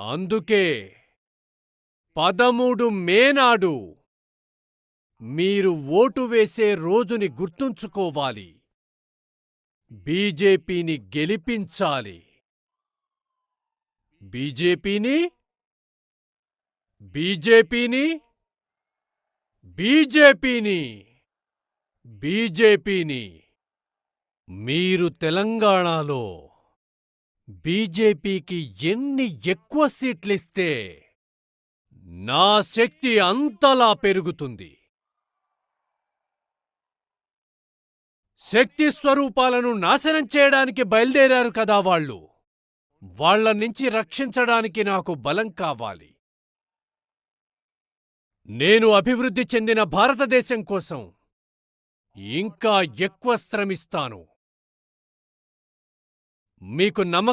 అందుకే పదమూడు మేనాడు మీరు ఓటు వేసే రోజుని గుర్తుంచుకోవాలి. బీజేపీని గెలిపించాలి. బీజేపీని? బీజేపీని? బీజేపీని? బీజేపీని. మీరు తెలంగాణలో బీజేపీకి ఎన్ని ఎక్కువ సీట్లిస్తే నా శక్తి అంతలా పెరుగుతుంది. శక్తి స్వరూపాలను నాశనం చేయడానికి బయలుదేరారు కదా వాళ్ళు. వాళ్ళ నుంచి రక్షించడానికి నాకు బలం కావాలి. నేను అభివృద్ధి చెందిన భారతదేశం కోసం ఇంకా ఎక్కువ శ్రమిస్తాను. మీకు నమ్మకం